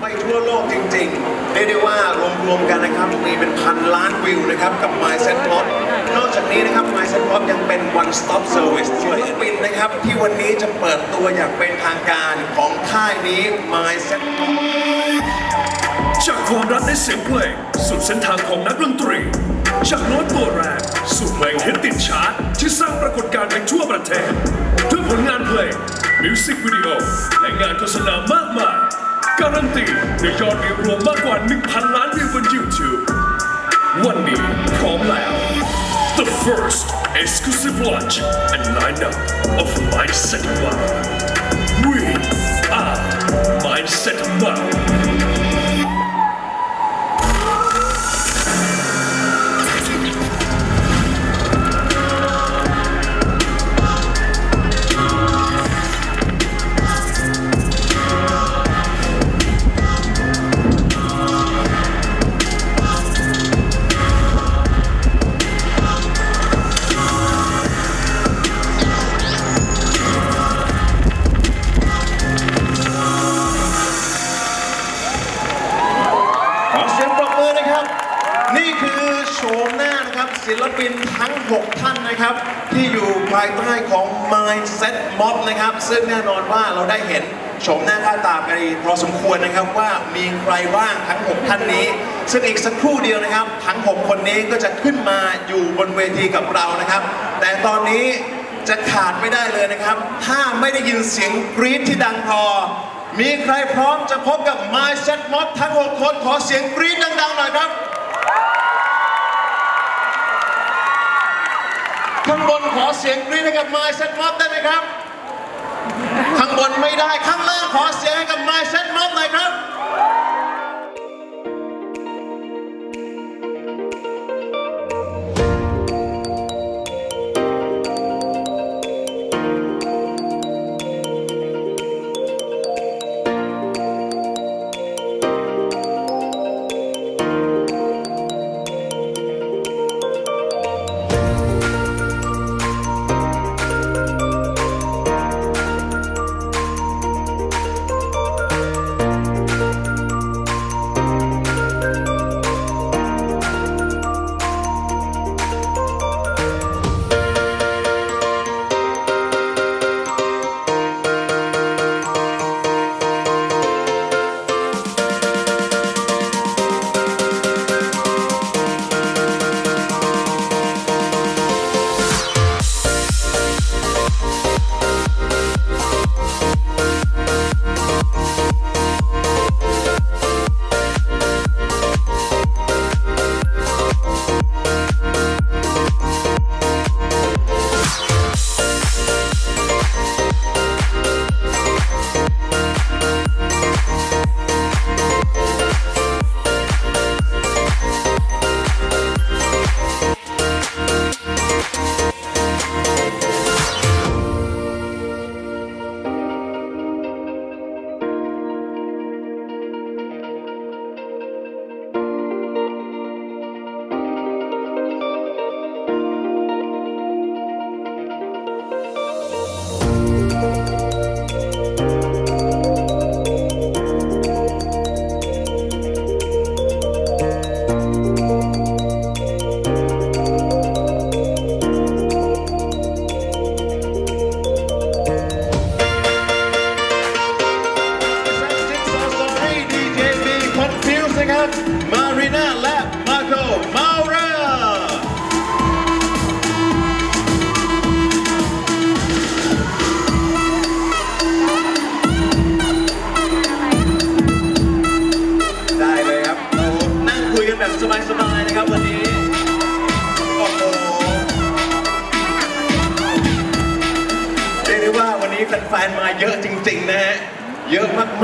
ไปทั่วโลกจริงๆเรียกได้ว่ารวมๆกันนะครับ มีเป็นพันล้านวิวนะครับ กับ Mindset Mod นอกจากนี้นะครับ Mindset Mod ยังเป็น one stop service ด้วยศิลปินนะครับ ที่วันนี้จะเปิดตัวอย่างเป็นทางการของค่ายนี้ Mindset Mod จากความรักในเสียงเพลงสู่เส้นทางของนักดนตรี จากโน้ตตัวแรกสู่เพลงฮิตติดชาร์ตที่สร้างปรากฏการณ์ไปทั่วประเทศด้วยผลงานเพลงมิวสิกวิดีโอและงานโฆษณามากมาย การันตีด้วยยอดวิวรวมมากกว่า 1,000 ล้านวิวบน YouTube วันนี้พร้อมแล้ว The first exclusive launch and lineup of Mindset Wow We are Mindset Wow เห็นโฉมหน้าค่าตากันพอสมควรนะครับว่ามีใครบ้างทั้ง 6 ท่านนี้ ซึ่งอีกสักครู่เดียวนะครับ ทั้ง 6 คนนี้ก็จะขึ้นมาอยู่บนเวทีกับเรานะครับ แต่ตอนนี้จะขาดไม่ได้เลยนะครับ ถ้าไม่ได้ยินเสียงกรี๊ดที่ดังพอ มีใครพร้อมจะพบกับ Mindset Mob ทั้ง 6 คนขอเสียงกรี๊ดดังๆหน่อยครับข้างบนขอเสียงกรี๊ดให้กับ Mindset Mob ได้ไหมครับ ข้างบนไม่ได้ ข้างล่างขอเสียงให้กับ Mindset Mob หน่อยครับ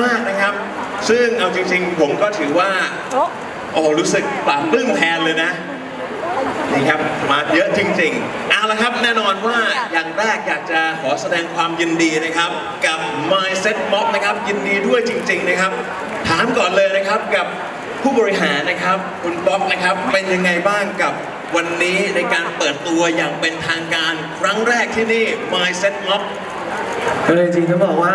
มากๆนะครับ ซึ่งเอาจริงๆ ผมก็ถือว่า โอ้โหรู้สึกปลาบปลื้มแทนเลยนะนี่ครับมาเยอะจริงๆเอาละครับแน่นอนว่าอย่างแรกอยากจะขอแสดงความยินดีนะครับ กับ Mindset Mob นะครับ ยินดีด้วยจริง ๆนะครับ ถามก่อนเลยนะครับกับผู้บริหารนะครับ คุณป๊อกนะครับเป็นยังไงบ้างกับวันนี้ในการเปิดตัวอย่างเป็นทางการครั้งแรกที่นี่ Mindset Mob ก็จริงต้องบอกว่า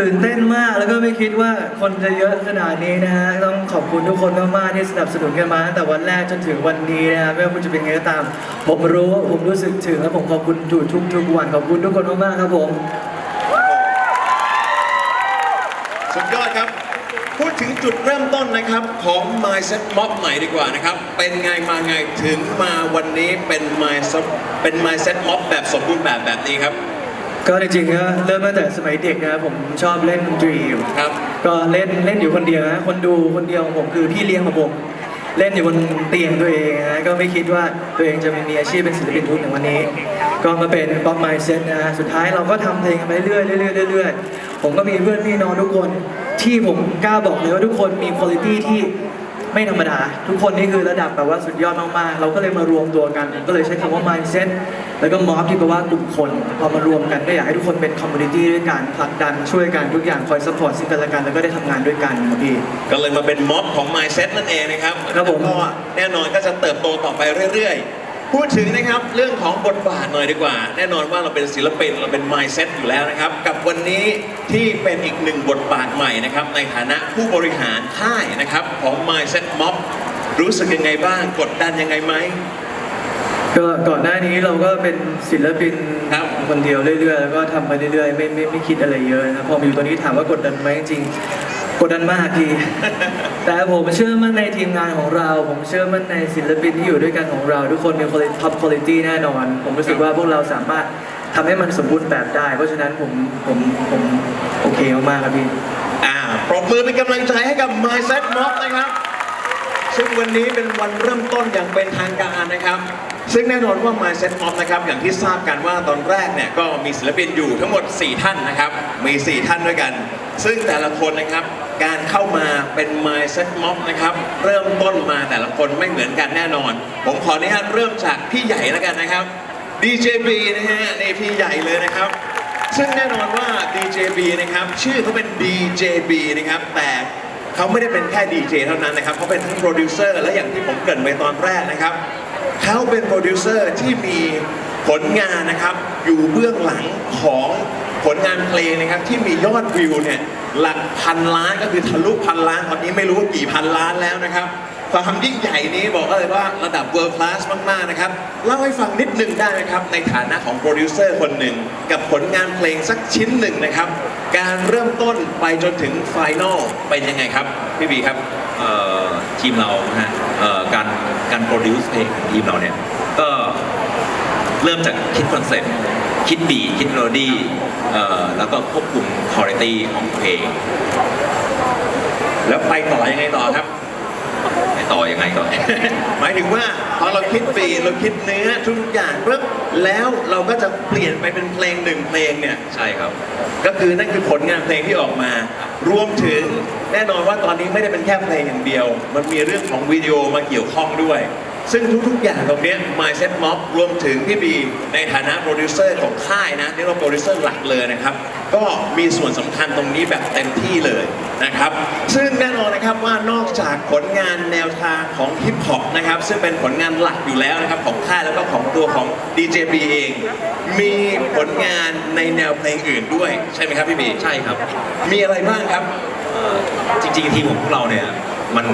ตื่นเต้นมากแล้วก็ไม่คิดว่าคนจะเยอะขนาดนี้นะฮะต้องขอบคุณทุกคนมากๆที่สนับสนุนกันมาตั้งแต่วันแรกจนถึงวันนี้นะฮะไม่ว่าคุณจะเป็นไงก็ตาม ผมรู้ผมรู้สึกถึงและผมขอบคุณทุกทุกๆวันขอบคุณทุกคนมากๆครับผม สุดยอดครับ พูดถึงจุดเริ่มต้นนะครับของ Mindset Mob ใหม่ดีกว่านะครับ เป็นไงมาไงถึงมาวันนี้เป็น Mindset เป็น Mindset Mob แบบสมบูรณ์แบบแบบนี้ครับ ก็จริงๆก็เริ่มตั้งแต่สมัยเด็กนะครับผมชอบเล่นดนตรีอยู่ครับ ก็เล่นเล่นอยู่คนเดียวนะคนดูคนเดียวของผมคือพี่เลี้ยงของผมเล่นอยู่บนเตียงตัวเองนะก็ไม่คิดว่าตัวเองจะมีอาชีพเป็นศิลปินทุกอย่างวันนี้ ก็มาเป็นป๊อปไมเซ็ตนะฮะสุดท้ายเราก็ทำเพลงกันไปเรื่อยๆเรื่อยๆเรื่อยๆผมก็มีเพื่อนพี่น้องทุกคน ที่ผมกล้าบอกเลยว่าทุกคนมีคุณภาพที่ ไม่ธรรมดา ทุกคนนี่คือระดับแบบว่าสุดยอดมากๆ เราก็เลยมารวมตัวกันผมก็เลยใช้คำว่า mindset แล้วก็มอฟที่แปลว่ากลุ่มคน พอมารวมกันก็อยากให้ทุกคนเป็นคอมมูนิตี้ด้วยกันผลักดันช่วยกันทุกอย่างคอยซัพพอร์ตซึ่งกันและกันแล้วก็ได้ทำงานด้วยกันครับพี่ ก็เลยมาเป็นม็อบของ Mindset นั่นเองนะครับครับผม แล้วก็แน่นอนก็จะเติบโตต่อไปเรื่อยๆ พูดถึงนะครับเรื่องของบทบาทหน่อยดีกว่า แน่นอนว่าเราเป็นศิลปินเราเป็น Mindset อยู่แล้วนะครับ กับวันนี้ที่เป็นอีกหนึ่งบทบาทใหม่นะครับ ในฐานะผู้บริหารค่ายนะครับ ของ Mindset Mob รู้สึกยังไงบ้าง กดดันยังไงไหมก็ก่อนหน้านี้เราก็เป็นศิลปินครับ คนเดียวเรื่อยๆแล้วก็ทำไปเรื่อยๆไม่ไม่ไม่คิดอะไรเยอะนะครับพอมาอยู่ตรงนี้ถามว่ากดดันไหมจริงๆ กดดันมากพี่ แต่ผมเชื่อมั่นในทีมงานของเรา ผมเชื่อมั่นในศิลปินที่อยู่ด้วยกันของเรา ทุกคนมีท็อปคุณภาพแน่นอน ผมรู้สึกว่าพวกเราสามารถทำให้มันสมบูรณ์แบบได้ เพราะฉะนั้นผมผมผมโอเคมากๆครับพี่ อ่าปรบมือเป็นกำลังใจให้กับ Mindset Mob นะครับ ซึ่งวันนี้เป็นวันเริ่มต้นอย่างเป็นทางการนะครับ ซึ่งแน่นอนว่า Mindset Mob นะครับ อย่างที่ทราบกันว่าตอนแรกเนี่ยก็มีศิลปินอยู่ทั้งหมด 4 ท่านนะครับ มี 4 ท่านด้วยกัน ซึ่งแต่ละคนนะครับ การเข้ามาเป็น Mindset Mob นะครับ เริ่มต้นมาแต่ละคนไม่เหมือนกันแน่นอน ผมขออนุญาตเริ่มจากพี่ใหญ่แล้วกันนะครับ DJB นะฮะนี่พี่ใหญ่เลยนะครับ ซึ่งแน่นอนว่า DJB นะครับ ชื่อเขาเป็น DJB นะครับ แต่เขาไม่ได้เป็นแค่ DJ เท่านั้นนะครับเขาเป็นทั้งโปรดิวเซอร์และอย่างที่ผมเกริ่นไปตอนแรกนะครับเขาเป็นโปรดิวเซอร์ที่มีผลงานนะครับ อยู่เบื้องหลังของ ผลงานเพลงนะครับที่มียอดวิวเนี่ยหลักพันล้านก็คือทะลุพันล้านตอนนี้ไม่รู้ว่ากี่พันล้านแล้วนะครับความยิ่งใหญ่นี้บอกเลยว่าระดับ world class มาก ๆ นะครับ เล่าให้ฟังนิดนึงได้ไหมครับ ในฐานะของโปรดิวเซอร์คนหนึ่ง กับผลงานเพลงสักชิ้นหนึ่งนะครับ การเริ่มต้นไปจนถึงไฟนอลเป็นยังไงครับ พี่บีครับทีมเราฮะการการโปรดิวซ์เพลงทีมเราเนี่ย ก็เริ่มจากคิดคอนเซ็ปต์ คิดบีทคิดโรดี้แล้วก็ควบคุมคุณภาพของเพลง แล้วไปต่อยังไงต่อครับ ไปต่อยังไงก่อนหมายถึงว่าพอเราคิดปีดเราคิดเนื้อทุกๆอย่างปุ๊บแล้วเราก็จะเปลี่ยนไปเป็นเพลงหนึ่งเพลงเนี่ยใช่ครับ ก็คือนั่นคือผลงานเพลงที่ออกมา รวมถึงแน่นอนว่าตอนนี้ไม่ได้เป็นแค่เพลงอย่างเดียว มันมีเรื่องของวิดีโอมาเกี่ยวข้องด้วย ซึ่งทุกๆ อย่างตรงเนี้ย Mindset Mob รวมถึงพี่บีในฐานะโปรดิวเซอร์ของค่ายนะเรียกว่าโปรดิวเซอร์หลักเลยนะครับ ก็มีส่วนสำคัญตรงนี้แบบเต็มที่เลยนะครับ ซึ่งแน่นอนนะครับว่านอกจากผลงานแนวทางของฮิปฮอปนะครับ ซึ่งเป็นผลงานหลักอยู่แล้วนะครับ ของค่ายแล้วก็ของตัวของ DJB เอง มีผลงานในแนวเพลงอื่นด้วยใช่ไหมครับพี่บีใช่ครับ มีอะไรบ้างครับจริงๆทีมของพวกเราเนี่ย มัน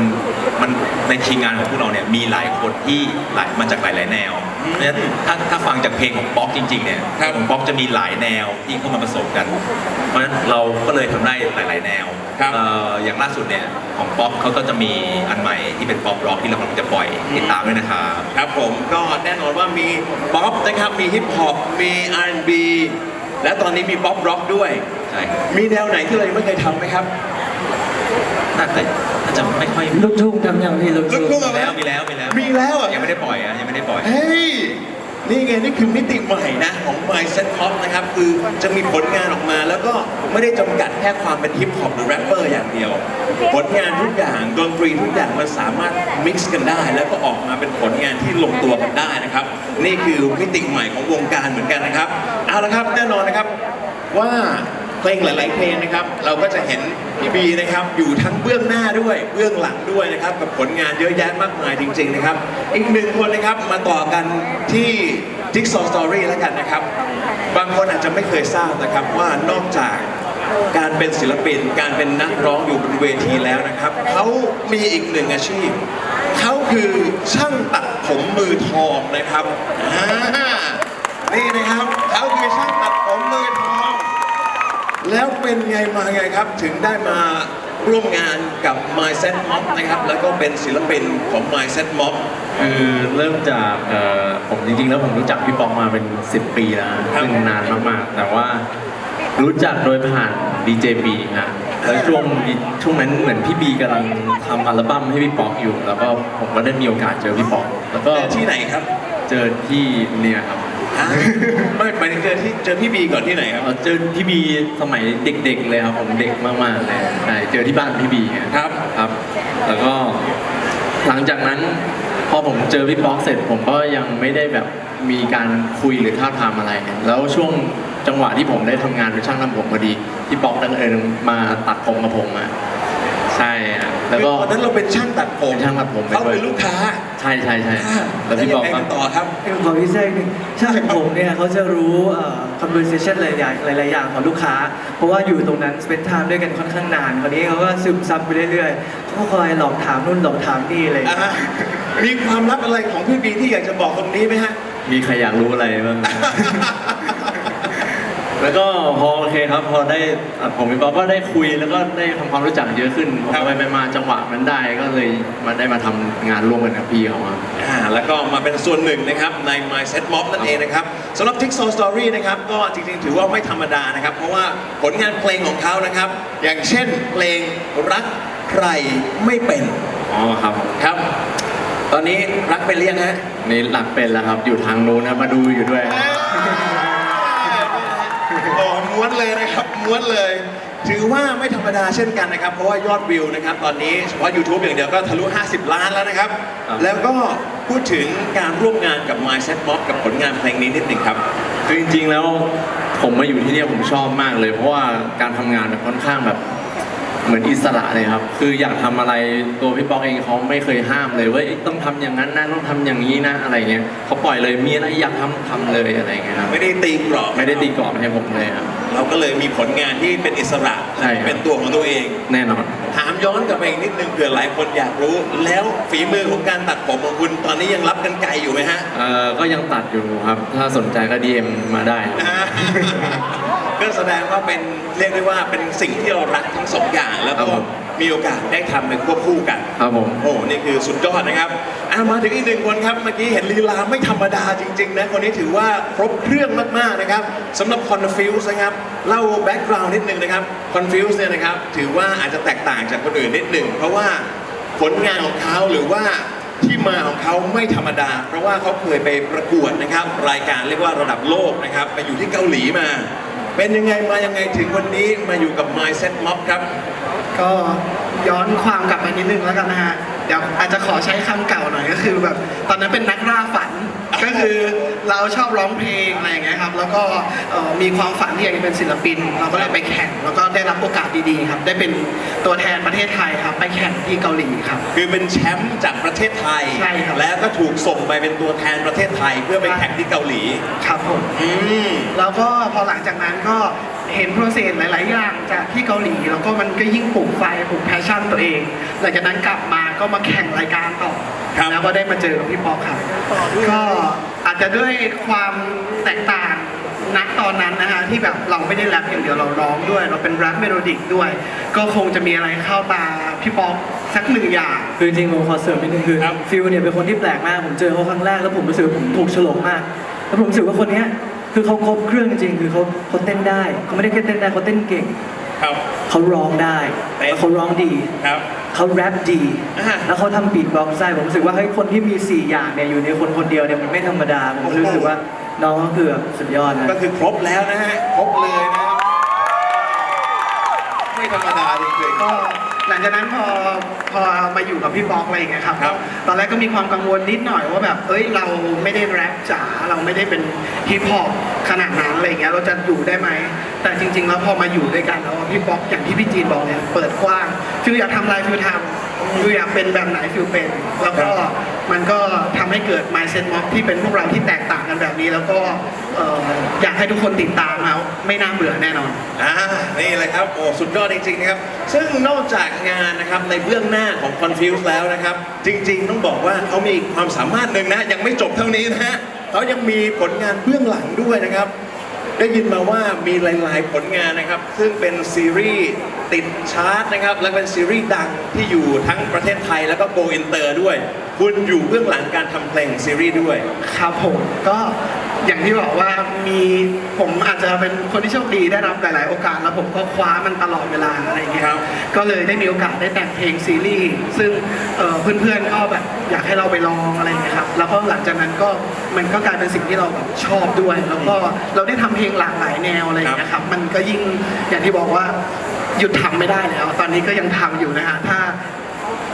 มันในทีมงานของพวกเราเนี่ยมีหลายคนที่หลายมาจากหลายๆแนวเพราะฉะนั้นถ้าถ้าฟังจากเพลงของป๊อกจริงๆเนี่ยครับ ของป๊อกจะมีหลายแนวที่เข้ามาผสมกัน เพราะฉะนั้นเราก็เลยทำได้หลาย ๆ แนวครับ เอ่ออย่างล่าสุดเนี่ยของป๊อกเขาก็จะมีอันใหม่ที่เป็นป๊อปร็อกที่เรากำลังจะปล่อยติดตามด้วยนะครับ ครับผมก็แน่นอนว่ามีป๊อปนะครับ มีฮิปฮอปมี R&B และตอนนี้มีป๊อปร็อกด้วย ใช่ครับมีแนวไหนที่เรายังไม่เคยทำไหมครับ น่าจะน่าจะไม่ค่อยลูกทุ่งทำอย่างพี่ลูกลูกทุ่ทุ่งงอะมีแล้วมีแล้วมีแล้วมีแล้วเหรอ ยังไม่ได้ปล่อยอะยังไม่ได้ปล่อย เฮ้ย นี่ไง นี่คือมิติใหม่นะ ของ Mindset Pop นะครับ คือจะมีผลงานออกมาแล้วก็ไม่ได้จำกัดแค่ความเป็นฮิปฮอปหรือแรปเปอร์อย่างเดียว ผลงานทุกอย่างดนตรีทุกอย่างมันสามารถมิกซ์กันได้ แล้วก็ออกมาเป็นผลงานที่ลงตัวกันได้นะครับ นี่คือมิติใหม่ของวงการเหมือนกันนะครับ เอาละครับแน่นอนนะครับว่า เพลงหลาย ๆ เพลงนะครับ เราก็จะเห็นพี่บีนะครับอยู่ทั้งเบื้องหน้าด้วยเบื้องหลังด้วยนะครับกับผลงานเยอะแยะมากมายจริง ๆ นะครับ อีกหนึ่งคนนะครับมาต่อกันที่ Jigsaw Story แล้วกันนะครับ บางคนอาจจะไม่เคยทราบนะครับว่านอกจากการเป็นศิลปิน การเป็นนักร้องอยู่บนเวทีแล้วนะครับเขามีอีกหนึ่งอาชีพเขาคือช่างตัดผมมือทองนะครับอ่านี่นะครับเขาคือช่างตัดผมมือทอง แล้วเป็นไงมาไงครับ ถึงได้มาร่วมงานกับ Mindset Mob นะครับ แล้วก็เป็นศิลปินของ Mindset Mob คือเริ่มจากเอ่อผมจริงๆ แล้วผมรู้จักพี่ปองมาเป็น 10 ปีแล้วนะครับซึ่งนานมากๆ แต่ว่ารู้จักโดยผ่านดีเจบีนะแล้วช่วงช่วงนั้นเหมือนพี่บีกำลังทำอัลบั้มให้พี่ปองอยู่ แล้วก็ผมก็ได้มีโอกาสเจอพี่ปองแล้วก็เจอที่ไหนครับ เจอที่เนี่ยครับฮะ ไม่ไปเจอที่เจอพี่บีก่อนที่ไหนครับเอ่อเจอพี่บีสมัยเด็กๆเลยครับผมเด็กมากๆเลยใช่เจอที่บ้านพี่บีอะครับครับ แล้วก็หลังจากนั้นพอผมเจอพี่ป๊อกเสร็จผมก็ยังไม่ได้แบบมีการคุยหรือท้าบทามอะไร แล้วช่วงจังหวะที่ผมได้ทำงานเป็นช่างทำผมพอดี พี่ป๊อกดังเอิญมาตัดผมกับผมอะ ใช่อะแล้วก็คือตอนนั้นเราเป็นช่างตัดผมเป็นช่างตัดผมไปเขาด้วยเป็นลูกค้า ใช่ใช่ใช่อ่าแล้วพี่ป๊อกยังไงก็กันต่อครับเออขอพิเศษหนึ่งช่างผมเนี่ยเขาจะรู้เอ่อ conversation หลายอย่างหลาย ๆ อย่างของลูกค้า เพราะว่าอยู่ตรงนั้น spend time ด้วยกันค่อนข้างนานคราวนี้เขาก็ซึมซับไปเรื่อย ๆ เขาก็คอยหลอกถามนู่นหลอกถามนี่อะไรอย่างเลยอ่ามีความลับอะไรของพี่บีที่อยากจะบอกตรงนี้ไหมฮะ มีใครอยากรู้อะไรบ้างไหม แล้วก็พอโอเคครับพอได้อะผมพี่ป๊อกก็ได้คุยแล้วก็ได้ทำความรู้จักเยอะขึ้นพครัอบไปไปมาจังหวะมันได้ก็เลยมาได้มาทำงานร่วมกันกับพี่เขาครับ อ่าแล้วก็มาเป็นส่วนหนึ่งนะครับใน Mindset Mob นั่นเองนะครับสำหรับ Jigsaw Story นะครับก็จริงๆถือว่าไม่ธรรมดานะครับ เพราะว่าผลงานเพลงของเขานะครับ อย่างเช่นเพลงรักใครไม่เป็นอ๋อครับครับ ตอนนี้รักเป็นเรียงฮะ นี่หลักเป็นแล้วครับ อยู่ทางนู้นนะมาดูอยู่ด้วยโอ้ม้ วนเลยนะครับม้วนเลย ถือว่าไม่ธรรมดาเช่นกันนะครับ เพราะว่ายอดวิวนะครับ ตอนนี้เฉพาะ YouTube อย่างเดียวก็ทะลุ 50 ล้านแล้วนะครับ ครับ แล้วก็พูดถึงการร่วมงานกับ Mindset Mob กับผลงานเพลงนี้นิดหนึ่งครับ คือจริงๆแล้วผมมาอยู่ที่เนี่ยผมชอบมากเลย เพราะว่าการทำงานแบบค่อนข้างแบบเหมือนอิสระเลยครับ คืออยากทำอะไรตัวพี่ป๊อกเองเขาไม่เคยห้ามเลยว่าเอ้ยต้องทำอย่างนั้นนะต้องทำอย่างนี้นะอะไรเงี้ยเขาปล่อยเลยมีอะไรอยากทำทำเลยอะไรเงี้ยครับไม่ได้ตีกรอบไม่ได้ตีกรอบให้ผมเลยครับ เราก็เลยมีผลงานที่เป็นอิสระใช่ครับ เป็นตัวของตัวเอง แน่นอน ถามย้อนกลับไปอีกนิดนึงเผื่อหลายคนอยากรู้ แล้วฝีมือของการตัดผมของคุณตอนนี้ยังรับกันไกลอยู่ไหมฮะ เอ่อ ก็ยังตัดอยู่ครับ ถ้าสนใจก็ DM มาได้ก็แสดงว่าเป็นเรียกได้ว่าเป็นสิ่งที่เรารักทั้งสองอย่างแล้วครัก็บผม มีโอกาสได้ทำเป็นควบคู่กัน ครับผม โอ้นี่คือสุดยอดนะครับอะมาถึงอีกหนึ่งคนครับ เมื่อกี้เห็นลีลาไม่ธรรมดาจริง ๆ นะ คนนี้ถือว่าครบเครื่องมาก ๆ นะครับสำหรับ Confuse นะครับ เล่าแบ็กกราวน์นิดนึงนะครับ Confuse เนี่ยนะครับ ถือว่าอาจจะแตกต่างจากคนอื่นนิดหนึ่ง เพราะว่าผลงานของเขาหรือว่าที่มาของเขาไม่ธรรมดา เพราะว่าเขาเคยไปประกวดนะครับ รายการเรียกว่าระดับโลกนะครับ ไปอยู่ที่เกาหลีมา เป็นยังไงมายังไงถึงวันนี้มาอยู่กับ Mindset Mob ครับ ก็ย้อนความกลับไปนิดนึงแล้วกันนะฮะ เดี๋ยวอาจจะขอใช้คำเก่าหน่อยก็คือแบบตอนนั้นเป็นนักล่าฝัน ก็คือเราชอบร้องเพลงอะไรอย่างเงี้ยครับ แล้วก็เอ่อมีความฝันที่อยากจะเป็นศิลปิน เราก็เลยไปแข่ง แล้วก็ได้รับโอกาสดีๆครับ ได้เป็นตัวแทนประเทศไทยครับ ไปแข่งที่เกาหลีครับ คือเป็นแชมป์จากประเทศไทย ใช่ครับ แล้วก็ถูกส่งไปเป็นตัวแทนประเทศไทยเพื่อไปแข่งที่เกาหลี ครับผม อืม แล้วก็พอหลังจากนั้นก็ เห็นโปรเซสหลาย ๆ อย่างจากที่เกาหลี แล้วก็มันก็ยิ่งปลุกไฟปลุกแพชชั่นตัวเอง หลังจากนั้นกลับมาก็มาแข่งรายการต่อครับ แล้วก็ได้มาเจอกับพี่ป๊อกครับ ก็อาจจะด้วยความแตกต่างณตอนนั้นนะฮะที่แบบเราไม่ได้แรปอย่างเดียวเราร้องด้วย เราเป็นแรปเมโลดิกด้วย ก็คงจะมีอะไรเข้าตาพี่ป๊อกสักหนึ่งอย่าง คือจริงๆผมขอเสริมนิดนึงคือครับ ฟิลเนี่ยเป็นคนที่แปลกมากผมเจอเขาครั้งแรกแล้วผมรู้สึกว่าผมถูกโฉลกมากแล้วผมรู้สึกว่าคนเนี้ย คือเขาครบเครื่องจริงๆคือเขาเขาเต้นได้เขาไม่ได้แค่เต้นได้เขาเต้นเก่งครับ เขาร้องได้เต้นแล้วเขาร้องดีครับ เขาแรปดี อ่า แล้วเขาทำบีทบ็อกซ์ได้ผมรู้สึกว่าเฮ้ยคนที่มี4อย่างเนี่ยอยู่ในคนคนเดียวเนี่ยมันไม่ธรรมดาผมก็รู้สึกว่าน้องก็คือแบบสุดยอดนะ ก็คือครบแล้วนะฮะ ครบเลยนะครับ ไม่ธรรมดาจริง ก็หลังจากนั้นพอพอมาอยู่กับพี่ป๊อกอะไรอย่างเงี้ยครับ ครับตอนแรกก็มีความกังวลนิดหน่อยว่าแบบเอ้ยเราไม่ได้แรปจ๋าเราไม่ได้เป็นฮิปฮอปขนาดนั้นอะไรอย่างเงี้ยเราจะอยู่ได้ไหม แต่จริง ๆ แล้วพอมาอยู่ด้วยกันแล้วพี่ป๊อกอย่างที่พี่จีนบอกเนี่ยเปิดกว้างฟิลอยากทำอะไรฟิลทำฟิลอยากเป็นแบบไหนฟิลเป็น แล้วก็ มันก็ทำให้เกิด mindset mob ที่เป็นพวกเราที่แตกต่างกันแบบนี้ แล้วก็อออยากให้ทุกคนติดตามครับไม่น่าเบื่อแน่นอนอ่านี่แหละครับโอ้สุดยอดจริงๆนะครับ ซึ่งนอกจากงานนะครับในเบื้องหน้าของ Confuse แล้วนะครับ จริง ๆ ต้องบอกว่าเขามีความสามารถหนึ่งนะ ยังไม่จบเท่านี้นะฮะเขายังมีผลงานเบื้องหลังด้วยนะครับ ได้ยินมาว่ามีหลาย ๆ ผลงานนะครับ ซึ่งเป็นซีรีส์ติดชาร์ตนะครับ และเป็นซีรีส์ดังที่อยู่ทั้งประเทศไทยแล้วก็โกอินเตอร์ด้วย คุณอยู่เบื้องหลังการทำเพลงซีรีส์ด้วย ครับผมก็ อย่างที่บอกว่ามีผมอาจจะเป็นคนที่โชคดีได้รับหลาย ๆ โอกาส แล้วผมก็คว้ามันตลอดเวลาอะไรอย่างเงี้ยครับ ก็เลยได้มีโอกาสได้แต่งเพลงซีรีส์ซึ่งเอ่อเพื่อนๆก็แบบอยากให้เราไปลองอะไรอย่างเงี้ยครับแล้วก็หลังจากนั้นก็มันก็กลายเป็นสิ่งที่เราแบบชอบด้วย แล้วก็เราได้ทำเพลงหลากหลายแนวอะไรอย่างเงี้ยครับมันก็ยิ่งอย่างที่บอกว่าหยุดทำไม่ได้แล้ว ตอนนี้ก็ยังทำอยู่นะฮะถ้า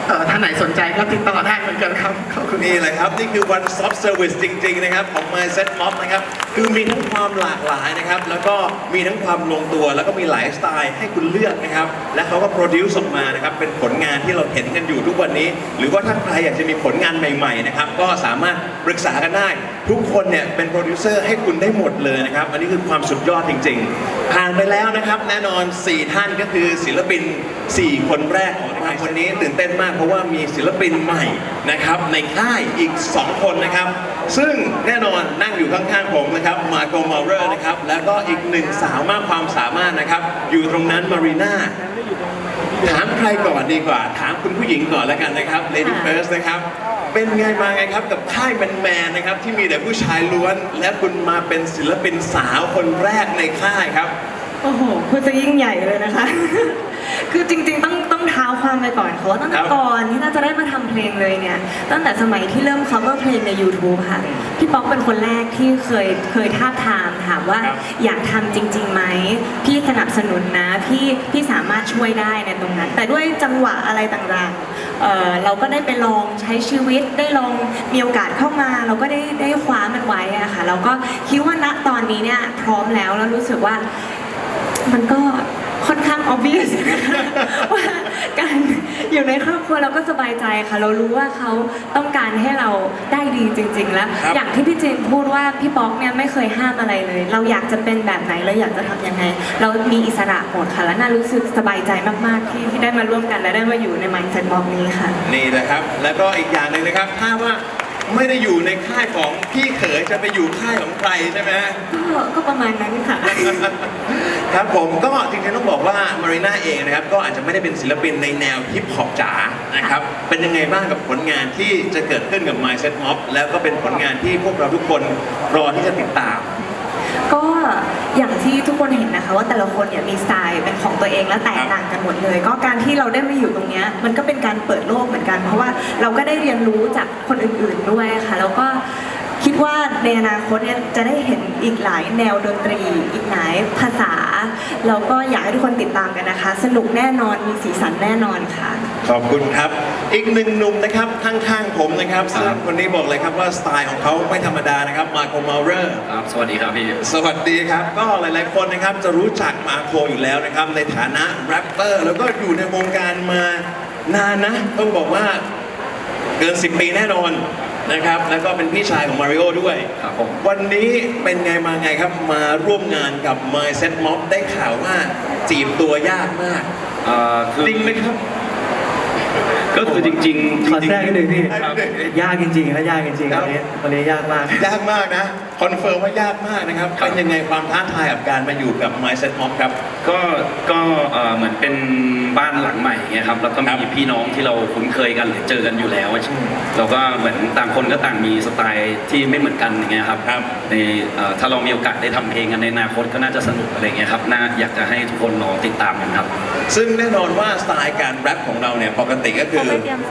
เอ่อท่านไหนสนใจก็ติดต่อได้เหมือนกันครับขอบคุณนี่แหละครับ นี่คือ one stop service จริง ๆ นะครับ ของ Mindset Mob นะครับ คือมีทั้งความหลากหลายนะครับ แล้วก็มีทั้งความลงตัว แล้วก็มีหลายสไตล์ให้คุณเลือกนะครับ และเขาก็ produce ออกมานะครับ เป็นผลงานที่เราเห็นกันอยู่ทุกวันนี้ หรือว่าถ้าใครอยากจะมีผลงานใหม่ๆนะครับ ก็สามารถปรึกษากันได้ ทุกคนเนี่ยเป็นโปรดิวเซอร์ให้คุณได้หมดเลยนะครับ อันนี้คือความสุดยอดจริง ๆ ผ่านไปแล้วนะครับ แน่นอน 4 ท่านก็คือศิลปิน 4 คนแรกของนะครับวันนี้ตื่นเต้นมากเพราะว่ามีศิลปินใหม่นะครับในค่ายอีก 2 คนนะครับ ซึ่งแน่นอนนั่งอยู่ข้างๆผมนะครับมาโกมาเรอร์นะครับแล้วก็อีกหนึ่งสาวมากความสามารถนะครับ อยู่ตรงนั้นมารีน่าถามใครก่อนดีกว่า ถามคุณผู้หญิงก่อนแล้วกันนะครับ Lady First นะครับ เป็นไงมาไงครับกับค่ายแมนแมนนะครับ ที่มีแต่ผู้ชายล้วน และคุณมาเป็นศิลปินสาวคนแรกในค่ายครับ โอ้โหพูดจะยิ่งใหญ่เลยนะคะ คือจริงๆ ต้องต้องเท้าความไปก่อนค่ะว่าตั้งแต่ครับก่อนที่น่าจะได้มาทำเพลงเลยเนี่ย ตั้งแต่สมัยที่เริ่ม cover เพลงใน YouTube ค่ะ พี่ป๊อกเป็นคนแรกที่เคยเคยท้าบทามถามว่าครับ อยากทำจริงๆไหม พี่สนับสนุนนะ พี่พี่สามารถช่วยได้ในตรงนั้น แต่ด้วยจังหวะอะไรต่างๆเอ่อเราก็ได้ไปลองใช้ชีวิตได้ลองมีโอกาสเข้ามา เราก็ได้ได้คว้ามันไว้อะค่ะแล้วก็คิดว่าณตอนนี้เนี่ยพร้อมแล้วแล้วรู้สึกว่า มันก็ ค่อนข้าง obvious ว่าการอยู่ในครอบครัวเราก็สบายใจค่ะ เรารู้ว่าเขาต้องการให้เราได้ดีจริง ๆ แล้ว ครับ อย่างที่พี่เจนพูดว่าพี่ป๊อกเนี่ยไม่เคยห้ามอะไรเลย เราอยากจะเป็นแบบไหนเราอยากจะทำยังไง เรามีอิสระหมดค่ะและน่ารู้สึกสบายใจมากๆที่ที่ได้มาร่วมกันและได้มาอยู่ใน mindset box นี้ค่ะ นี่แหละครับ แล้วก็อีกอย่างหนึ่งนะครับ ถ้าว่า ไม่ได้อยู่ในค่ายของพี่เขยจะไปอยู่ค่ายของใครใช่ไหมก็ก็ประมาณนั้นค่ะ ครับผมก็จริงๆต้องบอกว่ามารีน่าเองนะครับก็อาจจะไม่ได้เป็นศิลปินในแนวฮิปฮอปจ๋านะครับเป็นยังไงบ้างกับผลงานที่จะเกิดขึ้นกับ Mindset Mob แล้วก็เป็นผลงานที่พวกเราทุกคนรอที่จะติดตามก็ อย่างที่ทุกคนเห็นนะคะว่าแต่ละคนเนี่ยมีสไตล์เป็นของตัวเองและแตกต่างกันหมดเลย ก็การที่เราได้มาอยู่ตรงเนี้ยมันก็เป็นการเปิดโลกเหมือนกัน เพราะว่าเราก็ได้เรียนรู้จากคนอื่นๆด้วยค่ะ แล้วก็คิดว่าในอนาคตเนี่ยจะได้เห็นอีกหลายแนวดนตรี อีกหลายภาษาแล้วก็อยากให้ทุกคนติดตามกันนะคะ สนุกแน่นอนมีสีสันแน่นอนค่ะ ขอบคุณครับ อีกหนึ่งหนุ่มนะครับข้างๆผมนะครับซึ่งคนนี้บอกเลยครับว่าสไตล์ของเขาไม่ธรรมดานะครับมาโคมาเรอร์ครับสวัสดีครับพี่สวัสดีครับ ก็หลายๆคนนะครับจะรู้จักมาโคอยู่แล้วนะครับในฐานะแรปเปอร์แล้วก็อยู่ในวงการมานานนะ ต้องบอกว่าเกิน 10 ปีแน่นอนนะครับ แล้วก็เป็นพี่ชายของมาริโอด้วย ครับผม วันนี้เป็นไงมาไงครับ มาร่วมงานกับ Mindset Mob ได้ข่าวว่าจีบตัวยากมากเอ่อคือจริงไหมครับ ก็คือจริงๆจริงขอแทรกนิดนึงพี่ครับ ยากจริงๆครับยากจริงๆครัวับนนี้วันนี้ยากมาก ยากมากนะ คอนเฟิร์มว่ายากมากนะครับ เป็นยังไงความท้าทายกับการมาอยู่กับ Mindset Mob ครับ ก็ก็เอ่อเหมือนเป็นบ้านหลังใหม่เงี้ยครับแล้วก็ครัมีบพี่น้องที่เราคุ้นเคยกันหรือเจอกันอยู่แล้วเราก็เหมือนต่างคนก็ต่างมีสไตล์ที่ไม่เหมือนกันอย่างเงี้ยครับครับ ในเอ่อถ้าเรามีโอกาสได้ทำเพลงกันในอนาคตก็น่าจะสนุกอะไรเงี้ยครับน่าอยากจะให้ทุกคนรอติดตามกันครับ ซึ่งแน่นอนว่าสไตล์การแรปของเราเนี่ย ปกติก็คือ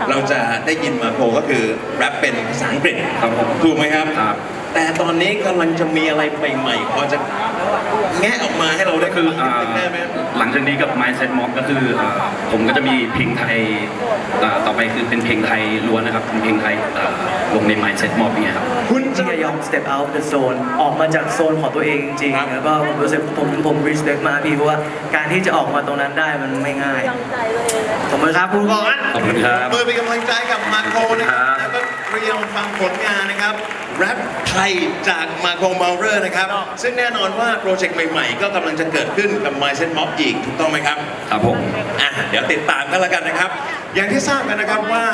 เราจะได้ยินมาโคก็คือแรปเป็นภาษาอังกฤษครับผมถูกไหมครับครับ แต่ตอนนี้กำลังจะมีอะไรใหม่ๆพอจะแงะออกมาให้เราได้คือฟังเอ่อนิดนึงได้ไหมหลังจากนี้กับ Mindset Mob ก็คือเอ่อผมก็จะมีเพลงไทยเอ่อต่อไปคือเป็นเพลงไทยล้วนนะครับเป็นเพลงไทยเอ่อลงใน Mindset Mob เนี่ยครับ คุณจะ ที่จะยอม step out of the zone ออกมาจากโซนของตัวเองจริงครับ ๆแล้วก็ผมรู้สึกผมผม respect มากพี่เพราะว่าการที่จะออกมาตรงนั้นได้มันไม่ง่ายขอบคุณครับคุณก่อนขอบคุณครับเปิดเป็นกำลังใจกับมาโคนะครับ ครับแล้วก็รียมฟังผลงานนะครับแรปไทยจากมาโกเมาเรอร์นะครับ ซึ่งแน่นอนว่าโปรเจกต์ใหม่ๆ ก็กำลังจะเกิดขึ้นกับ m y s e t Mob อีกถูกต้องไหมครับครับผมอะเดี๋ยวติดตามกันแล้วกันนะครับ อย่างที่ทราบกันนะครับว่า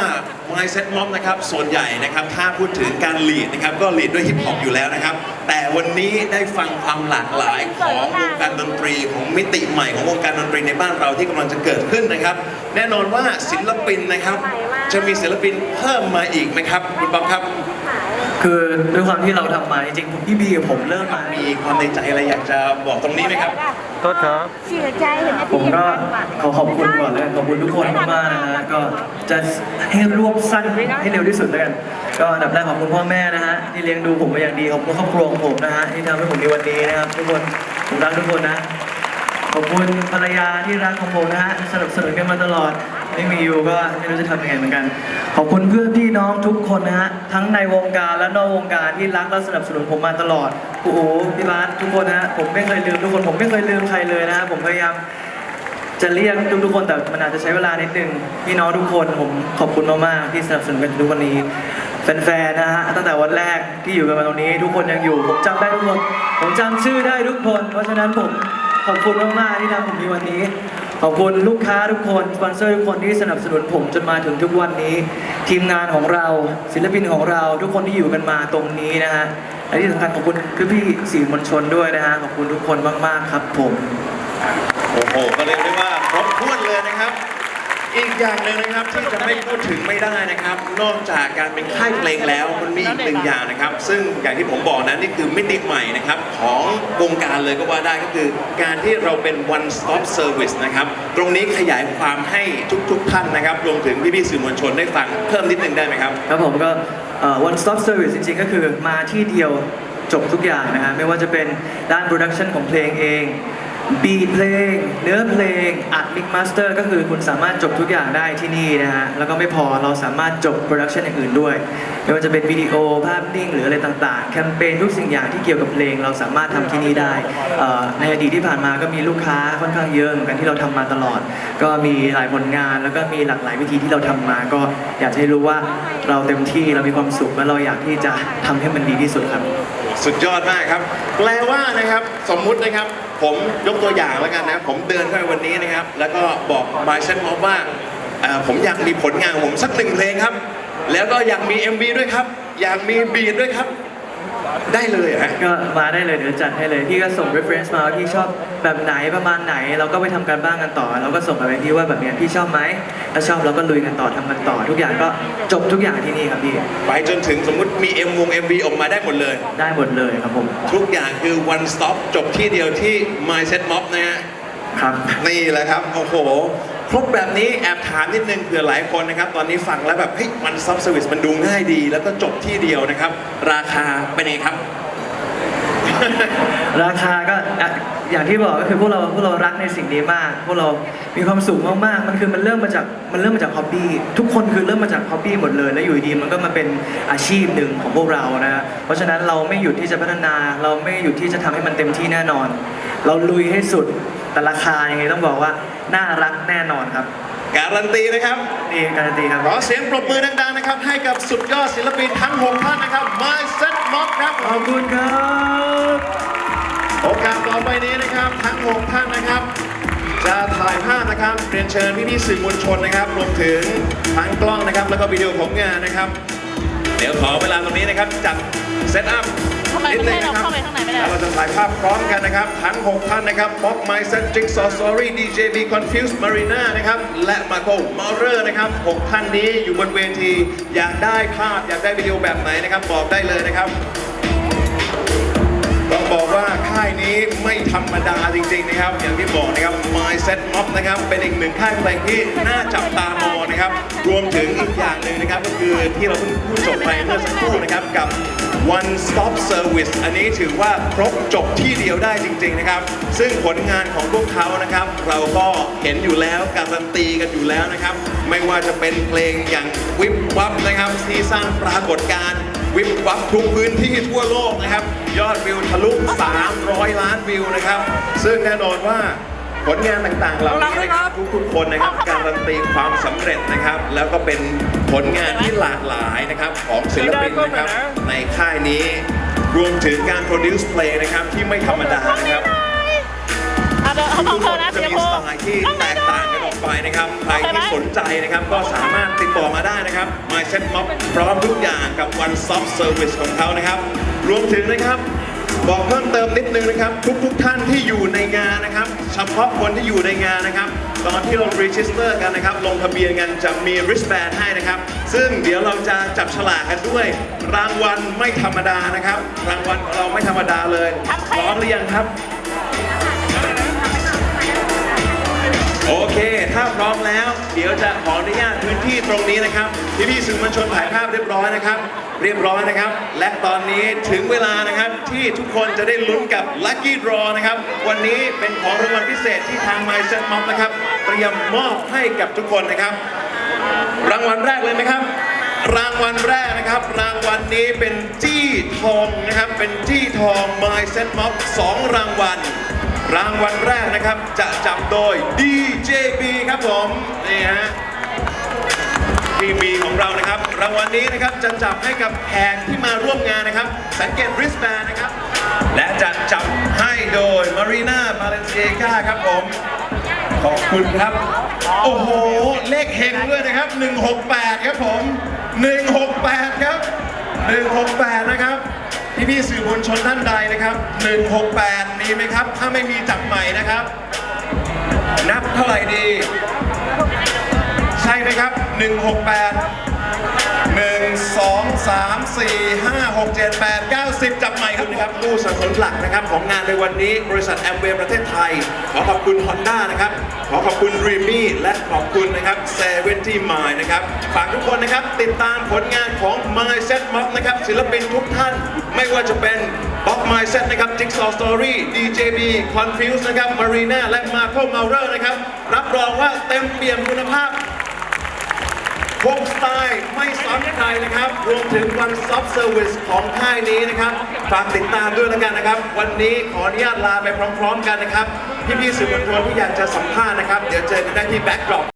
Mindset Mob นะครับส่วนใหญ่นะครับถ้าพูดถึงการลีดนะครับก็ลีดด้วยฮิปฮอปอยู่แล้วนะครับ แต่วันนี้ได้ฟังความหลากหลายของวงการดนตรีของมิติใหม่ของวงการดนตรีในบ้านเราที่กำลังจะเกิดขึ้นนะครับ แน่นอนว่าศิลปินนะครับ จะมีศิลปินเพิ่มมาอีกไหมครับคุณป๊อปครับ คือด้วยความที่เราทำมาจริงๆพี่บีกับผมเริ่มมามีความในใจอะไรอยากจะบอกตรงนี้ไหมครับเสียใจเห็นไหมผมก็ขอขอบคุณก่อนเลยขอบคุณทุกคนมากๆนะฮะก็จะให้รวบสั้นให้เร็วที่สุดแล้วกัน ก็อันดับแรกขอบคุณพ่อแม่นะฮะที่เลี้ยงดูผมมาอย่างดีขอบคุณครอบครัวของผมนะฮะที่ทำให้ผมมีวันนี้นะครับทุกคนผมรักทุกคนนะ ขอบคุณภรรยาที่รักของผมนะฮะสนับสนุนกันมาตลอด ไม่มีอยู่ก็ไม่รู้จะทำยังไงเหมือนกัน ขอบคุณเพื่อนพี่น้องทุกคนนะฮะ ทั้งในวงการและนอกวงการที่รักและสนับสนุนผมมาตลอด โอ้โห พี่บาสทุกคนนะฮะ ผมไม่เคยลืมทุกคน ผมไม่เคยลืมใครเลยนะฮะ ผมพยายามจะเรียกทุกๆคนแต่มันอาจจะใช้เวลานิดนึงพี่น้องทุกคนผมขอบคุณมากๆที่สนับสนุนกันทุกวันนี้แฟนๆนะฮะตั้งแต่วันแรกที่อยู่กันมาตรงนี้ ทุกคนยังอยู่ ผมจำได้ทุกคน ผมจำชื่อได้ทุกคน เพราะฉะนั้นผม ขอบคุณมากๆที่ทำผมมีวันนี้ ขอบคุณลูกค้าทุกคนสปอนเซอร์ทุกคนที่สนับสนุนผมจนมาถึงทุกวันนี้ ทีมงานของเราศิลปินของเราทุกคนที่อยู่กันมาตรงนี้นะฮะและที่สำคัญขอบคุณพี่ๆสื่อมวลชนด้วยนะฮะขอบคุณทุกคนมากๆครับผม โอ้โห ก็เรียกได้ว่าครบถ้วนเลยนะครับ อีกอย่างหนึ่งนะครับที่จะไม่พูดถึงไม่ได้นะครับ นอกจากการเป็นค่ายเพลงแล้วมันมีอีกหนึ่งอย่างนะครับ ซึ่งอย่างที่ผมบอกนะนี่คือมิติใหม่นะครับของวงการเลยก็ว่าได้ก็คือ การที่เราเป็น one stop service นะครับ ตรงนี้ขยายความให้ทุกๆท่านนะครับรวมถึงพี่ๆสื่อมวลชนได้ฟังเพิ่มนิดนึงได้ไหมครับ ครับผมก็ one stop service จริงๆ ก็คือมาที่เดียวจบทุกอย่างนะฮะไม่ว่าจะเป็นด้านโปรดักชันของเพลงเอง บีเพลง เนื้อเพลง อัดมิกมาสเตอร์ก็คือคุณสามารถจบทุกอย่างได้ที่นี่นะฮะ แล้วก็ไม่พอเราสามารถจบโปรดักชันอย่างอื่นด้วย ไม่ว่าจะเป็นวิดีโอภาพนิ่งหรืออะไรต่างๆ แคมเปญทุกสิ่งอย่างที่เกี่ยวกับเพลง เราสามารถทำที่นี่ได้ ในอดีตที่ผ่านมาก็มีลูกค้าค่อนข้างเยอะเหมือนกันที่เราทำมาตลอด ก็มีหลายผลงาน แล้วก็มีหลากหลายวิธีที่เราทำมา ก็อยากให้รู้ว่าเราเต็มที่เรามีความสุขและเราอยากที่จะทำให้มันดีที่สุดครับ สุดยอดมากครับ แปลว่านะครับ สมมุตินะครับ ผมยกตัวอย่างแล้วกันนะ ผมเดินเข้าไปวันนี้นะครับ แล้วก็บอกมาเชนมอว่าเอ่อผมอยากมีผลงานของผมสักหนึ่งเพลงครับ แล้วก็อยากมี MV ด้วยครับ อยากมีบีดด้วยครับ ได้เลยเหรอฮะก็มาได้เลยเดี๋ยวจัดให้เลยพี่ก็ส่ง reference มาว่าพี่ชอบแบบไหนประมาณไหน เราก็ไปทำการบ้านกันต่อ เราก็ส่งไปให้พี่ว่าแบบเนี้ยพี่ชอบไหมถ้าชอบเราก็ลุยกันต่อทำกันต่อ ทุกอย่างก็จบทุกอย่างที่นี่ครับพี่ไปจนถึงสมมุติมี M วง MV ออกมาได้หมดเลย ได้หมดเลยครับผมทุกอย่างคือ one stop จบที่เดียวที่ Mindset Mob นะฮะ ครับ นี่แหละครับ โอ้โห ครบแบบนี้แอบถามนิดนึงเผื่อหลายคนนะครับ ตอนนี้ฟังแล้วแบบเฮ้ยมันซับเซอร์วิสมันดูง่ายดี แล้วก็จบที่เดียวนะครับ ราคาเป็นไงครับ ราคาก็อะอย่างที่บอกก็คือพวกเราพวกเรารักในสิ่งนี้มาก พวกเรามีความสุขมากๆมันคือมันเริ่มมาจากมันเริ่มมาจากฮอบบี้ทุกคนคือเริ่มมาจากฮอบบี้หมดเลย แล้วอยู่ดีมันก็มาเป็นอาชีพหนึ่งของพวกเรานะเพราะฉะนั้นเราไม่หยุดที่จะพัฒนา เราไม่หยุดที่จะทำให้มันเต็มที่แน่นอน เราลุยให้สุด แต่ราคายังไงต้องบอกว่า น่ารักแน่นอนครับ การันตีนะครับ นี่การันตีครับ ขอเสียงปรบมือดังๆนะครับ ให้กับสุดยอดศิลปินทั้ง 6 ท่านนะครับ Mindset Mob ครับ ขอบคุณครับโอกาสต่อไปนี้นะครับ ทั้ง 6 ท่านนะครับ จะถ่ายภาพนะครับเรียนเชิญพี่ๆสื่อมวลชนนะครับรวมถึงทางกล้องนะครับ แล้วก็วิดีโอของงานนะครับ เดี๋ยวขอเวลาตรงนี้นะครับจัดเซตอัพ ทำไมนิดไม่นึให้งเรานะครับเข้าไปข้างในไม่ได้ แล้วเราจะถ่ายภาพพร้อมกันนะครับ ทั้ง 6 ท่านนะครับ Bob m y s e t Jigsaw Story DJ B Confused Marina นะครับ และมาโกมอร์เรอร์นะครับ 6 ท่านนี้อยู่บนเวที อยากได้ภาพ อยากได้วิดีโอแบบไหนนะครับ บอกได้เลยนะครับ ต้องบอกว่าค่ายนี้ไม่ธรรมดาจริงๆนะครับ อย่างที่บอกนะครับ Mindset Mob นะครับ เป็นอีกหนึ่งค่ายเพลงที่น่าจับตามองนะครับ รวมถึงอีกอย่างหนึ่งนะครับ ก็คือที่เราเพิ่งพูดจบไปเมื่อสักครู่นะครับ กับ One Stop Service อันนี้ถือว่าครบจบที่เดียวได้จริง ๆนะครับ ซึ่งผลงานของพวกเขานะครับ เราก็เห็นอยู่แล้วการันตีกันอยู่แล้วนะครับ ไม่ว่าจะเป็นเพลงอย่างวิบวับนะครับ ที่สร้างปรากฏการณ์วิบวับทุกพื้นที่ทั่วโลกนะครับ ยอดวิวทะลุ 300 ล้านวิวนะครับ ซึ่งแน่นอนว่า ผลงานต่างๆเหล่านี้นะครับทุกๆคนนะครับการันตีความสำเร็จนะครับ แล้วก็เป็นผลงานที่หลากหลายนะครับของศิลปินนะครับในค่ายนี้รวมถึงการโปรดิวซ์เพลงนะครับที่ไม่ธรรมดานะครับเอาเดี๋ยวเอาของเธอนะจะสีชมีมพูสไตล์ที่แตกต่างกันออกไปนะครับ ใครที่สนใจนะครับ ก็สามารถติดต่อมาได้นะครับ My Set Mob พร้อมทุกอย่างกับ One Stop Service ของเขานะครับ รวมถึงนะครับ บอกเพิ่มเติมนิดนึงนะครับ ทุกๆทท่านที่อยู่ในงานนะครับ เฉพาะคนที่อยู่ในงานนะครับ ตอนที่เรา register กันนะครับ ลงทะเบียนกันจะมี wristband ให้นะครับ ซึ่งเดี๋ยวเราจะจับฉลากกันด้วย รางวัลไม่ธรรมดานะครับ รางวัลของเราไม่ธรรมดาเลยพร้อมหรือยังครับ โอเค ถ้าพร้อมแล้ว เดี๋ยวจะขออนุญาตพื้นที่ตรงนี้นะครับ พี่พี่สื่อมวลชนถ่ายภาพเรียบร้อยนะครับ เรียบร้อยนะครับ และตอนนี้ถึงเวลานะครับที่ทุกคนจะได้ลุ้นกับ Lucky Draw นะครับ วันนี้เป็นของรางวัลพิเศษที่ทาง My Set Mob นะครับเตรียมมอบให้กับทุกคนนะครับ รางวัลแรกเลยไหมครับรางวัลแรกนะครับ รางวัลนี้เป็นจี้ทองนะครับ เป็นจี้ทอง My Set Mob 2 รางวัล รางวัลแรกนะครับจะจับโดย DJB ครับผมนี่ฮะทีมีของเรานะครับรางวัลนี้นะครับจะจับให้กับแขกที่มาร่วมงานนะครับ สังเกต wristband นะครับ และจะจับให้โดย Marina Balenciaga ครับผมขอบคุณครับ โอ้โห เลขเฮงด้วยนะครับ 168 ครับผม 168 ครับ 168 นะครับ พี่ๆสื่อมวลชนท่านใดนะครับ168มีไหมครับ ถ้าไม่มีจับใหม่นะครับ นับเท่าไหร่ดี ใช่ไหมครับ 168 2 3 4 5 6 7 8 9 10 จับใหม่ครับนะครับผู้สนับสนุนหลักนะครับของงานในวันนี้บริษัทแอมเวย์ประเทศไทย ขอขอบคุณ Honda นะครับ ขอขอบคุณ r e m y และขอบคุณนะครับ70 m i l e นะครับ ฝากทุกคนนะครับติดตามผลงานของ My Set Mob นะครับศิลปินทุกท่าน ไม่ว่าจะเป็น Bob My Set นะครับ Jigsaw Story DJB Confuse นะครับ Marina และ Marco Maurer นะครับรับรองว่าเต็มเปี่ยมคุณภาพ คงสไตล์ไม่ซ้ำใครนะครับ รวมถึง One Stop Service ของค่ายนี้นะครับ ฝากติดตามด้วยแล้วกันนะครับ วันนี้ขออนุญาตลาไปพร้อม ๆ กันนะครับ พี่ๆสื่อมวลชนที่อยากจะสัมภาษณ์นะครับ เดี๋ยวเจอกันได้ที่แบ็กดรอป